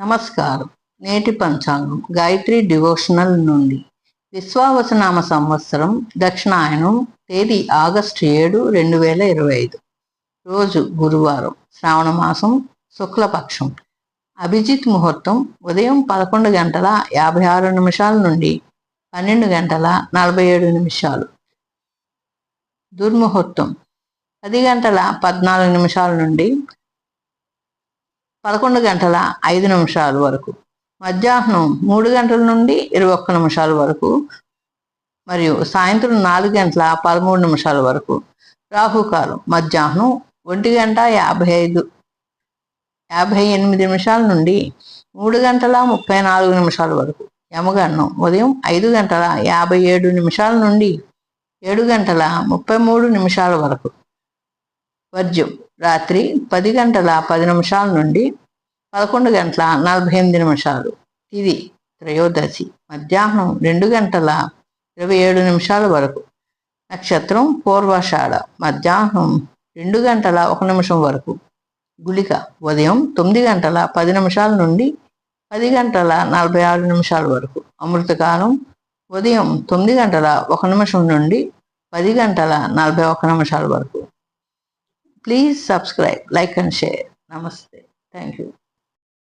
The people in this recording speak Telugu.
నమస్కారం. నేటి పంచాంగం గాయత్రి డివోషనల్ నుండి. విశ్వావసనామ సంవత్సరం దక్షిణాయనం తేదీ ఆగస్టు ఏడు రెండు వేల ఇరవై ఐదు రోజు గురువారం శ్రావణ మాసం శుక్లపక్షం. అభిజిత్ ముహూర్తం ఉదయం పదకొండు గంటల యాభై ఆరు నిమిషాల నుండి పన్నెండు గంటల నలభై ఏడు నిమిషాలు. దుర్ముహూర్తం. పది గంటల పద్నాలుగు నిమిషాల నుండి పదకొండు గంటల ఐదు నిమిషాల వరకు. మధ్యాహ్నం మూడు గంటల నుండి ఇరవై ఒక్క నిమిషాల వరకు మరియు సాయంత్రం నాలుగు గంటల పదమూడు నిమిషాల వరకు. రాహుకాలం మధ్యాహ్నం ఒంటి గంట యాభై ఐదు యాభై ఎనిమిది నిమిషాల నుండి మూడు గంటల ముప్పై నాలుగు నిమిషాల వరకు. యమగండం ఉదయం ఐదు గంటల యాభై ఏడు నిమిషాల నుండి ఏడు గంటల ముప్పై మూడు నిమిషాల వరకు. వర్జ్యం రాత్రి పది గంటల పది నిమిషాల నుండి పదకొండు గంటల నలభై ఎనిమిది నిమిషాలు. ఇది త్రయోదశి. మధ్యాహ్నం రెండు గంటల ఇరవై ఏడు నిమిషాల వరకు. నక్షత్రం పూర్వాషాఢ. మధ్యాహ్నం రెండు గంటల ఒక నిమిషం వరకు. గుళిక. ఉదయం తొమ్మిది గంటల పది నిమిషాల నుండి పది గంటల నలభై ఆరు నిమిషాల వరకు. అమృతకాలం. ఉదయం తొమ్మిది గంటల ఒక నిమిషం నుండి పది గంటల నలభై ఒక నిమిషాల వరకు. Please subscribe, like and share. Namaste. Thank you.